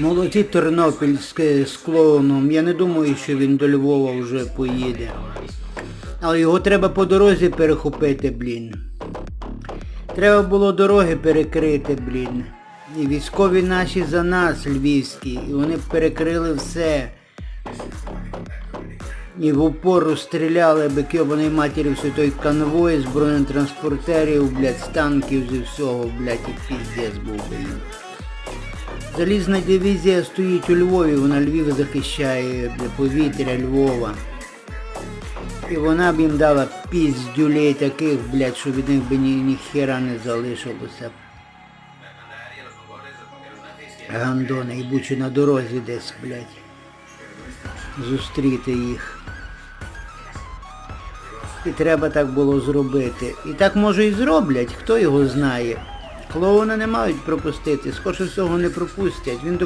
Молодці Тернопільське з клоуном. Я не думаю, що він до Львова вже поїде. Але його треба по дорозі перехопити, блін. Треба було дороги перекрити, блін. І військові наші за нас, львівські, і вони перекрили все. І в упору стріляли би кьобаної матері все той конвой з бронетранспортерів, блядь, з танків, зі всього, блядь, і піздець був їм. Залізна дивізія стоїть у Львові, вона Львів захищає повітря Львова. І вона б їм дала піздюлей таких, блядь, що від них би ні, ні хера не залишилося. Гандони, і будучи на дорозі десь, блядь. Зустріти їх. І треба так було зробити. І так може і зроблять, хто його знає. Клоуна не мають пропустити, скорше всього не пропустять. Він